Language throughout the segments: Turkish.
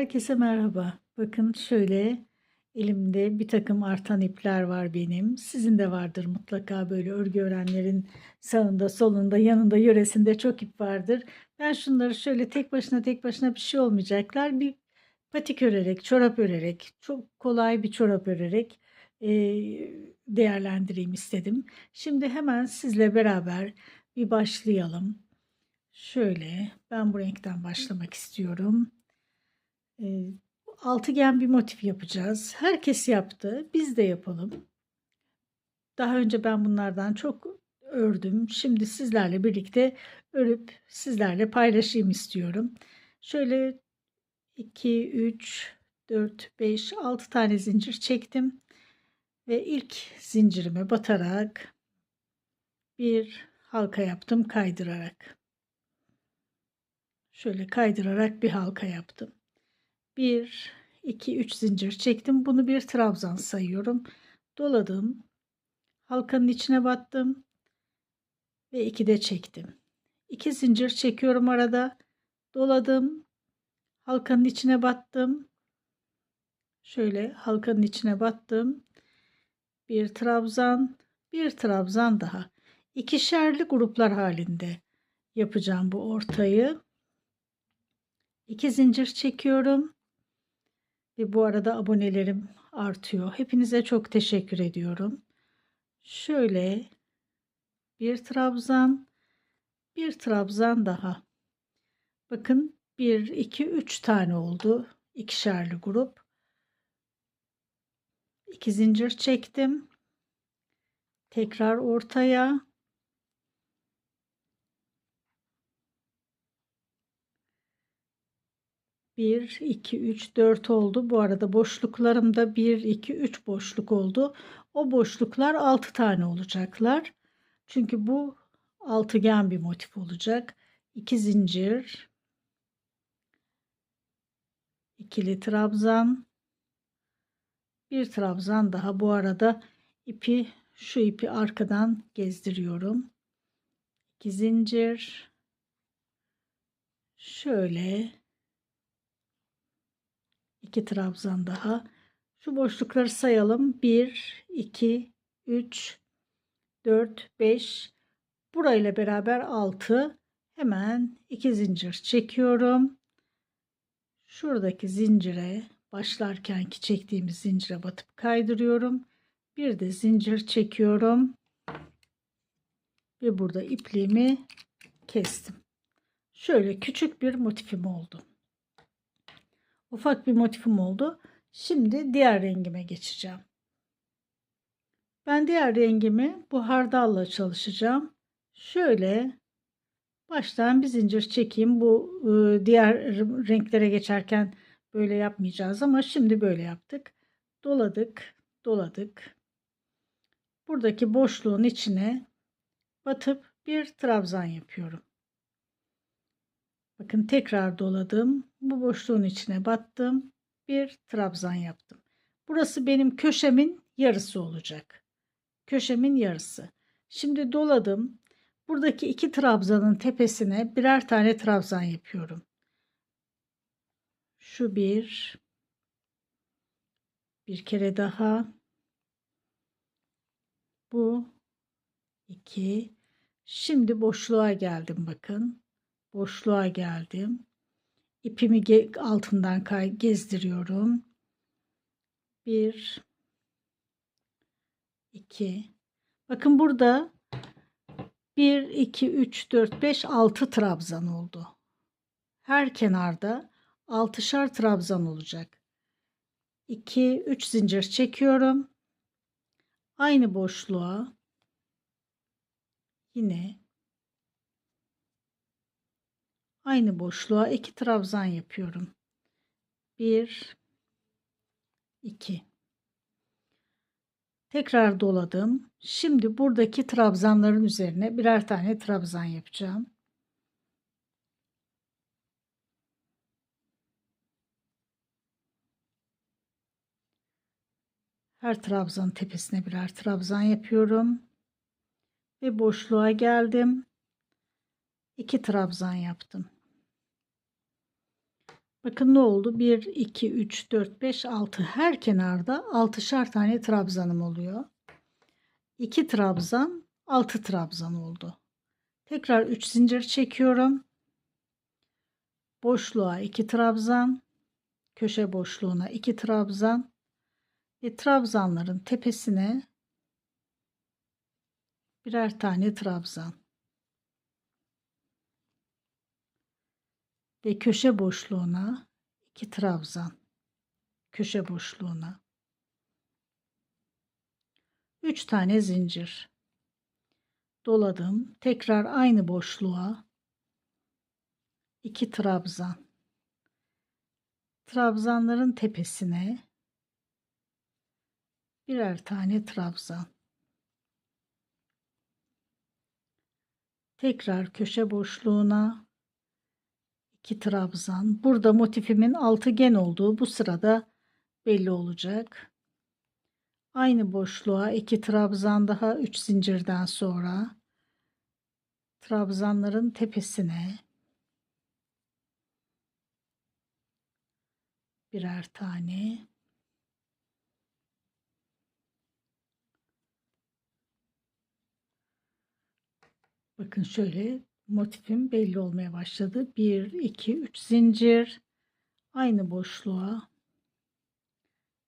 Herkese merhaba. Bakın şöyle elimde bir takım artan ipler var benim. Sizin de vardır mutlaka böyle örgü öğrenlerin sağında, solunda, yanında, yöresinde çok ip vardır. Ben şunları şöyle tek başına tek başına bir şey olmayacaklar. Bir patik örerek, çorap örerek, çok kolay bir çorap örerek e, değerlendireyim istedim. Şimdi hemen sizle beraber bir başlayalım. Şöyle ben bu renkten başlamak istiyorum. Ee, altıgen bir motif yapacağız. Herkes yaptı. Biz de yapalım. Daha önce ben bunlardan çok ördüm. Şimdi sizlerle birlikte örüp sizlerle paylaşayım istiyorum. Şöyle 2, 3, 4, 5, 6 tane zincir çektim. Ve ilk zincirime batarak bir halka yaptım kaydırarak. Şöyle kaydırarak bir halka yaptım. 1 2 3 zincir çektim. Bunu bir trabzan sayıyorum. Doladım. Halkanın içine battım ve 2 de çektim. 2 zincir çekiyorum arada. Doladım. Halkanın içine battım. Şöyle halkanın içine battım. Bir trabzan, bir trabzan daha. İkişerli gruplar halinde yapacağım bu ortayı. 2 zincir çekiyorum. Ve bu arada abonelerim artıyor. Hepinize çok teşekkür ediyorum. Şöyle bir trabzan, bir trabzan daha. Bakın 1, 2, 3 tane oldu. İkişerli grup. 2 zincir çektim. Tekrar ortaya 1, 2, 3, 4 oldu. Bu arada boşluklarımda 1, 2, 3 boşluk oldu. O boşluklar 6 tane olacaklar. Çünkü bu altıgen bir motif olacak. 2 zincir, ikili trabzan, bir trabzan daha. Bu arada ipi şu ipi arkadan gezdiriyorum. 2 zincir, şöyle 2 trabzan daha. Şu boşlukları sayalım. 1, 2, 3, 4, 5. Burayla beraber 6. Hemen 2 zincir çekiyorum. Şuradaki zincire başlarkenki çektiğimiz zincire batıp kaydırıyorum. Bir de zincir çekiyorum. Ve burada ipliğimi kestim. Şöyle küçük bir motifim oldu. Ufak bir motifim oldu. Şimdi diğer rengime geçeceğim. Ben diğer rengimi bu hardalla çalışacağım. Şöyle baştan bir zincir çekeyim. Bu ıı, diğer renklere geçerken böyle yapmayacağız ama şimdi böyle yaptık. Doladık, doladık. Buradaki boşluğun içine batıp bir trabzan yapıyorum. Bakın tekrar doladım. Bu boşluğun içine battım. Bir trabzan yaptım. Burası benim köşemin yarısı olacak. Köşemin yarısı. Şimdi doladım. Buradaki iki trabzanın tepesine birer tane trabzan yapıyorum. Şu bir. Bir kere daha. Bu iki. Şimdi boşluğa geldim bakın boşluğa geldim. İpimi altından kay gezdiriyorum. Bir, iki. Bakın burada bir, iki, üç, dört, beş, altı trabzan oldu. Her kenarda altışar trabzan olacak. 2 3 zincir çekiyorum. Aynı boşluğa yine aynı boşluğa iki trabzan yapıyorum. 1 2 Tekrar doladım. Şimdi buradaki trabzanların üzerine birer tane trabzan yapacağım. Her trabzan tepesine birer trabzan yapıyorum. Ve boşluğa geldim. 2 trabzan yaptım. Bakın ne oldu? 1, 2, 3, 4, 5, 6. Her kenarda 6'şar tane trabzanım oluyor. 2 trabzan, 6 trabzan oldu. Tekrar 3 zincir çekiyorum. Boşluğa 2 trabzan, köşe boşluğuna 2 trabzan ve trabzanların tepesine birer tane trabzan. Ve köşe boşluğuna iki trabzan köşe boşluğuna. Üç tane zincir. Doladım tekrar aynı boşluğa. İki trabzan. Trabzanların tepesine birer tane trabzan. Tekrar köşe boşluğuna 2 trabzan. Burada motifimin altıgen olduğu bu sırada belli olacak. Aynı boşluğa 2 trabzan daha 3 zincirden sonra trabzanların tepesine birer tane bakın şöyle motifim belli olmaya başladı. 1, 2, 3 zincir. Aynı boşluğa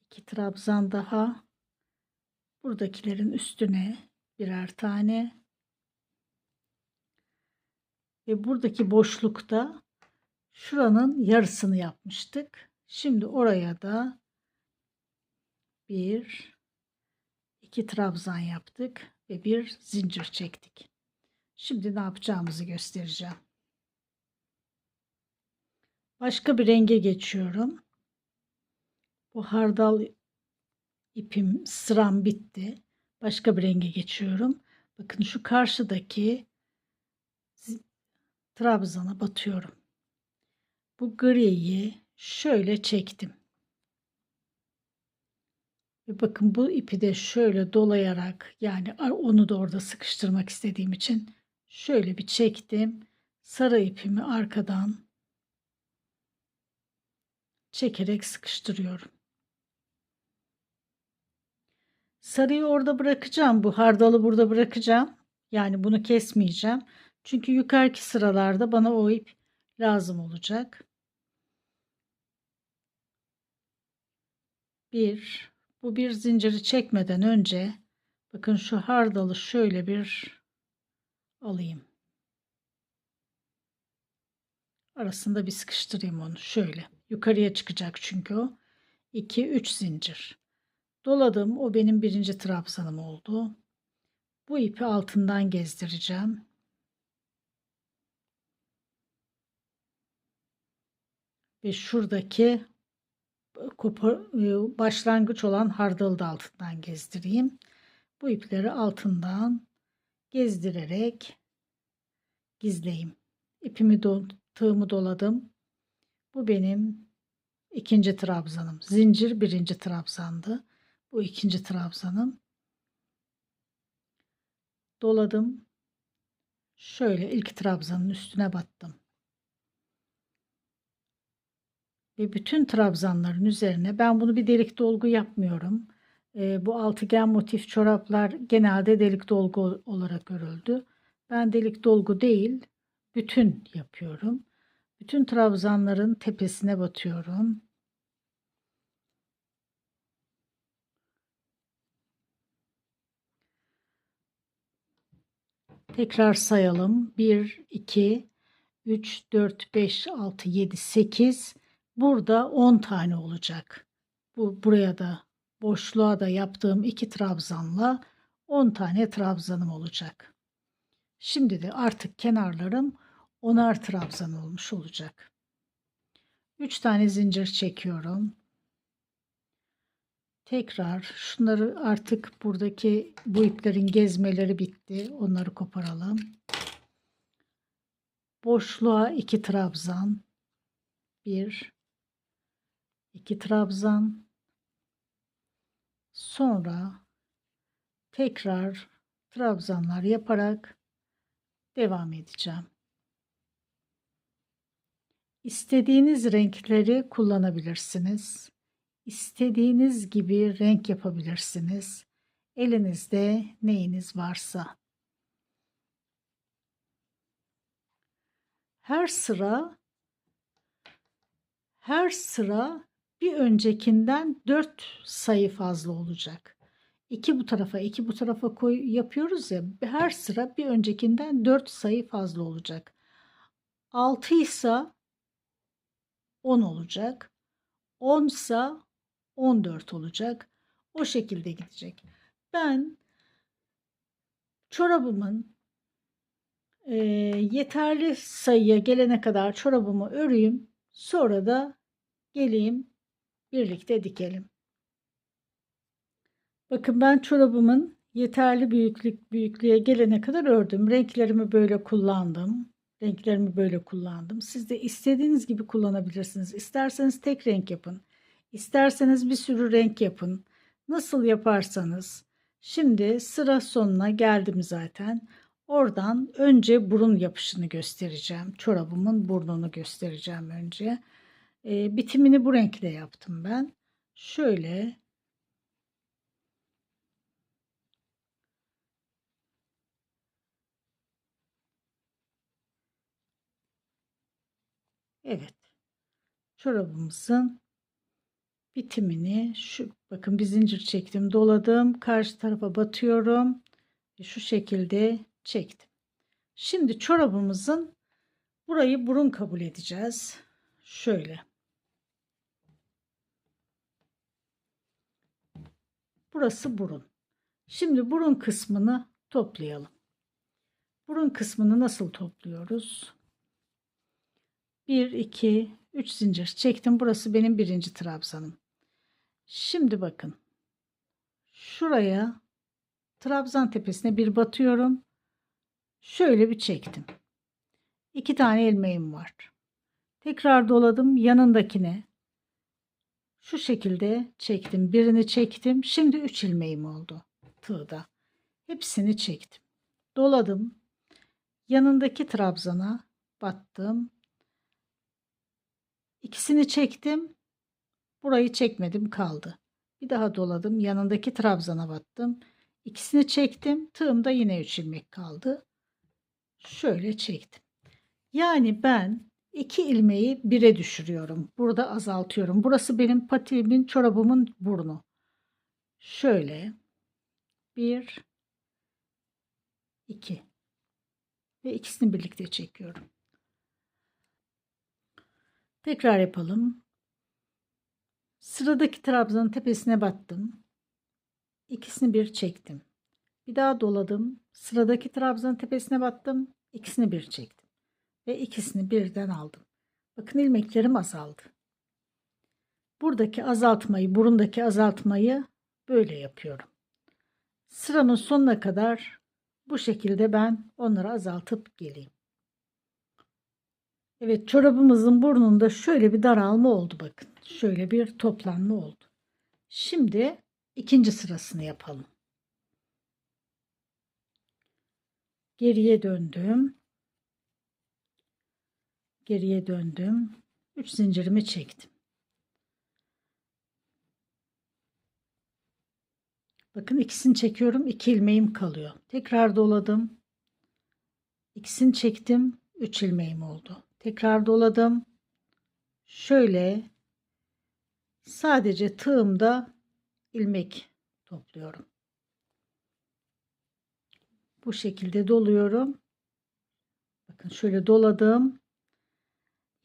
2 trabzan daha. Buradakilerin üstüne birer tane. Ve buradaki boşlukta şuranın yarısını yapmıştık. Şimdi oraya da bir iki trabzan yaptık ve bir zincir çektik. Şimdi ne yapacağımızı göstereceğim. Başka bir renge geçiyorum. Bu hardal ipim sıram bitti. Başka bir renge geçiyorum. Bakın şu karşıdaki trabzana batıyorum. Bu griyi şöyle çektim. Ve bakın bu ipi de şöyle dolayarak yani onu da orada sıkıştırmak istediğim için şöyle bir çektim. Sarı ipimi arkadan çekerek sıkıştırıyorum. Sarıyı orada bırakacağım. Bu hardalı burada bırakacağım. Yani bunu kesmeyeceğim. Çünkü yukarıki sıralarda bana o ip lazım olacak. Bir, bu bir zinciri çekmeden önce bakın şu hardalı şöyle bir alayım. Arasında bir sıkıştırayım onu şöyle. Yukarıya çıkacak çünkü o. 2 3 zincir. Doladım. O benim birinci trabzanım oldu. Bu ipi altından gezdireceğim. Ve şuradaki e, başlangıç olan hardalı da altından gezdireyim. Bu ipleri altından gezdirerek gizleyeyim. İpimi do tığımı doladım. Bu benim ikinci trabzanım. Zincir birinci trabzandı. Bu ikinci trabzanım. Doladım. Şöyle ilk trabzanın üstüne battım. Ve bütün trabzanların üzerine ben bunu bir delik dolgu yapmıyorum. E, bu altıgen motif çoraplar genelde delik dolgu olarak örüldü. Ben delik dolgu değil, bütün yapıyorum. Bütün trabzanların tepesine batıyorum. Tekrar sayalım. 1, 2, 3, 4, 5, 6, 7, 8. Burada 10 tane olacak. Bu buraya da boşluğa da yaptığım iki trabzanla 10 tane trabzanım olacak. Şimdi de artık kenarlarım onar trabzan olmuş olacak. 3 tane zincir çekiyorum. Tekrar şunları artık buradaki bu iplerin gezmeleri bitti. Onları koparalım. Boşluğa 2 trabzan. 1 2 trabzan Sonra tekrar trabzanlar yaparak devam edeceğim. İstediğiniz renkleri kullanabilirsiniz. İstediğiniz gibi renk yapabilirsiniz. Elinizde neyiniz varsa. Her sıra her sıra bir öncekinden 4 sayı fazla olacak. İki bu tarafa, iki bu tarafa koy yapıyoruz ya. Her sıra bir öncekinden 4 sayı fazla olacak. 6 ise 10 olacak. 10 ise 14 olacak. O şekilde gidecek. Ben çorabımın e, yeterli sayıya gelene kadar çorabımı öreyim. Sonra da geleyim birlikte dikelim. Bakın ben çorabımın yeterli büyüklük büyüklüğe gelene kadar ördüm. Renklerimi böyle kullandım. Renklerimi böyle kullandım. Siz de istediğiniz gibi kullanabilirsiniz. İsterseniz tek renk yapın. İsterseniz bir sürü renk yapın. Nasıl yaparsanız. Şimdi sıra sonuna geldim zaten. Oradan önce burun yapışını göstereceğim. Çorabımın burnunu göstereceğim önce. E, bitimini bu renkle yaptım ben. Şöyle Evet. Çorabımızın bitimini şu bakın bir zincir çektim, doladım. Karşı tarafa batıyorum. Şu şekilde çektim. Şimdi çorabımızın burayı burun kabul edeceğiz. Şöyle. Burası burun. Şimdi burun kısmını toplayalım. Burun kısmını nasıl topluyoruz? 1, 2, 3 zincir çektim. Burası benim birinci trabzanım. Şimdi bakın. Şuraya trabzan tepesine bir batıyorum. Şöyle bir çektim. İki tane ilmeğim var. Tekrar doladım yanındakine. Şu şekilde çektim. Birini çektim. Şimdi 3 ilmeğim oldu tığda. Hepsini çektim. Doladım. Yanındaki trabzana battım. İkisini çektim. Burayı çekmedim kaldı. Bir daha doladım. Yanındaki trabzana battım. İkisini çektim. Tığımda yine 3 ilmek kaldı. Şöyle çektim. Yani ben iki ilmeği bire düşürüyorum. Burada azaltıyorum. Burası benim patiğimin, çorabımın burnu. Şöyle. Bir, iki. Ve ikisini birlikte çekiyorum. Tekrar yapalım. Sıradaki trabzanın tepesine battım. İkisini bir çektim. Bir daha doladım. Sıradaki trabzanın tepesine battım. İkisini bir çektim. Ve ikisini birden aldım. Bakın ilmeklerim azaldı. Buradaki azaltmayı, burundaki azaltmayı böyle yapıyorum. Sıramın sonuna kadar bu şekilde ben onları azaltıp geleyim. Evet çorabımızın burnunda şöyle bir daralma oldu bakın. Şöyle bir toplanma oldu. Şimdi ikinci sırasını yapalım. Geriye döndüm. Geriye döndüm. 3 zincirimi çektim. Bakın ikisini çekiyorum. 2 ilmeğim kalıyor. Tekrar doladım. İkisini çektim. 3 ilmeğim oldu. Tekrar doladım. Şöyle sadece tığımda ilmek topluyorum. Bu şekilde doluyorum. Bakın şöyle doladım.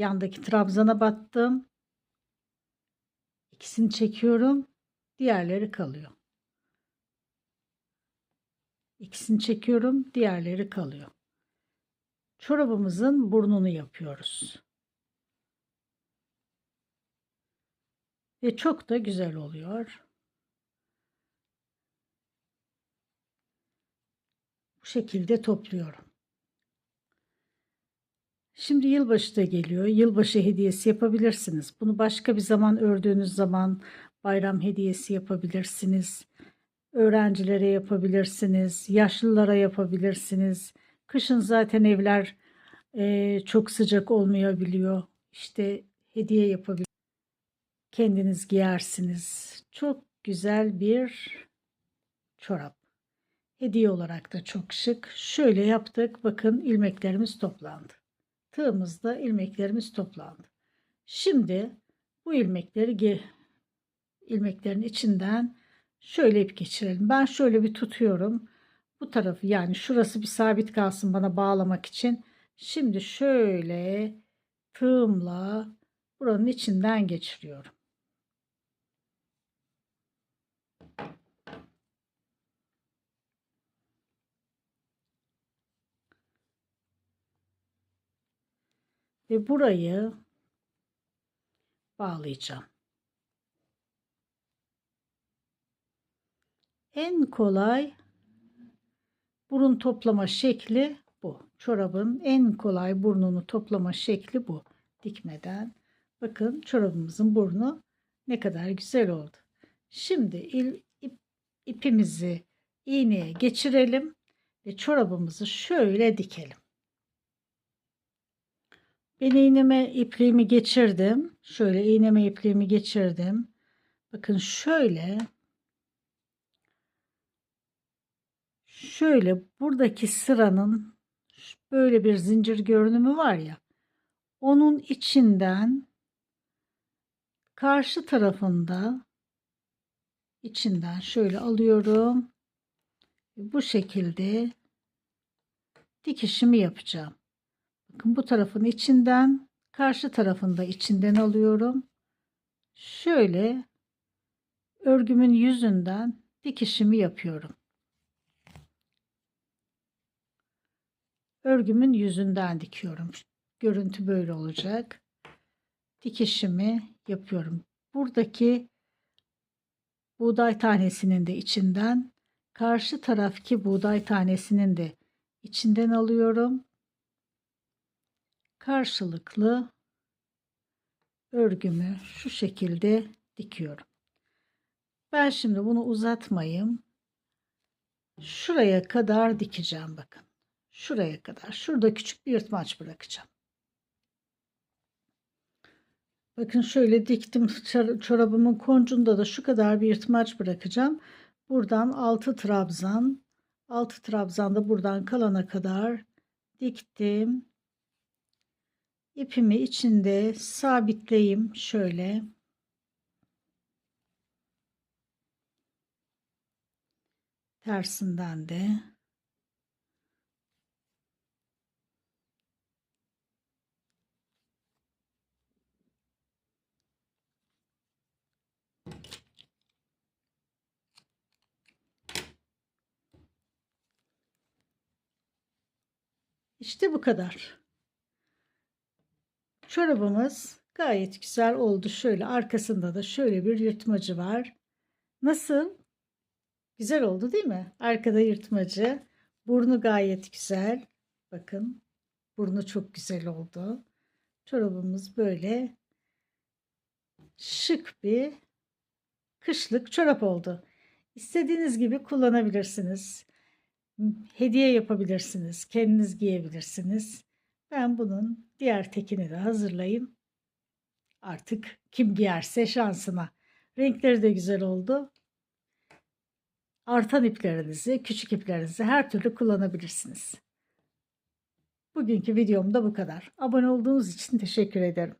Yandaki trabzana battım. İkisini çekiyorum. Diğerleri kalıyor. İkisini çekiyorum. Diğerleri kalıyor çorabımızın burnunu yapıyoruz. Ve çok da güzel oluyor. Bu şekilde topluyorum. Şimdi yılbaşı da geliyor. Yılbaşı hediyesi yapabilirsiniz. Bunu başka bir zaman ördüğünüz zaman bayram hediyesi yapabilirsiniz. Öğrencilere yapabilirsiniz. Yaşlılara yapabilirsiniz. Kışın zaten evler e, çok sıcak olmayabiliyor. işte hediye yapabilir. Kendiniz giyersiniz. Çok güzel bir çorap. Hediye olarak da çok şık. Şöyle yaptık. Bakın ilmeklerimiz toplandı. Tığımızda ilmeklerimiz toplandı. Şimdi bu ilmekleri ilmeklerin içinden şöyle ip geçirelim. Ben şöyle bir tutuyorum. Bu tarafı yani şurası bir sabit kalsın bana bağlamak için. Şimdi şöyle tığımla buranın içinden geçiriyorum. Ve burayı bağlayacağım. En kolay burun toplama şekli bu. Çorabın en kolay burnunu toplama şekli bu. Dikmeden. Bakın çorabımızın burnu ne kadar güzel oldu. Şimdi ip, ipimizi iğneye geçirelim ve çorabımızı şöyle dikelim. Ben iğneme ipliğimi geçirdim. Şöyle iğneme ipliğimi geçirdim. Bakın şöyle şöyle buradaki sıranın böyle bir zincir görünümü var ya onun içinden karşı tarafında içinden şöyle alıyorum. Bu şekilde dikişimi yapacağım. Bakın bu tarafın içinden karşı tarafında içinden alıyorum. Şöyle örgümün yüzünden dikişimi yapıyorum. Örgümün yüzünden dikiyorum. Görüntü böyle olacak. Dikişimi yapıyorum. Buradaki buğday tanesinin de içinden karşı taraftaki buğday tanesinin de içinden alıyorum karşılıklı örgümü şu şekilde dikiyorum. Ben şimdi bunu uzatmayayım. Şuraya kadar dikeceğim bakın. Şuraya kadar. Şurada küçük bir yırtmaç bırakacağım. Bakın şöyle diktim çorabımın koncunda da şu kadar bir yırtmaç bırakacağım. Buradan 6 trabzan 6 trabzan da buradan kalana kadar diktim ipimi içinde sabitleyeyim şöyle. Tersinden de. İşte bu kadar. Çorabımız gayet güzel oldu. Şöyle arkasında da şöyle bir yırtmacı var. Nasıl? Güzel oldu değil mi? Arkada yırtmacı. Burnu gayet güzel. Bakın. Burnu çok güzel oldu. Çorabımız böyle şık bir kışlık çorap oldu. İstediğiniz gibi kullanabilirsiniz. Hediye yapabilirsiniz. Kendiniz giyebilirsiniz. Ben bunun diğer tekini de hazırlayayım. Artık kim giyerse şansına. Renkleri de güzel oldu. Artan iplerinizi, küçük iplerinizi her türlü kullanabilirsiniz. Bugünkü videom da bu kadar. Abone olduğunuz için teşekkür ederim.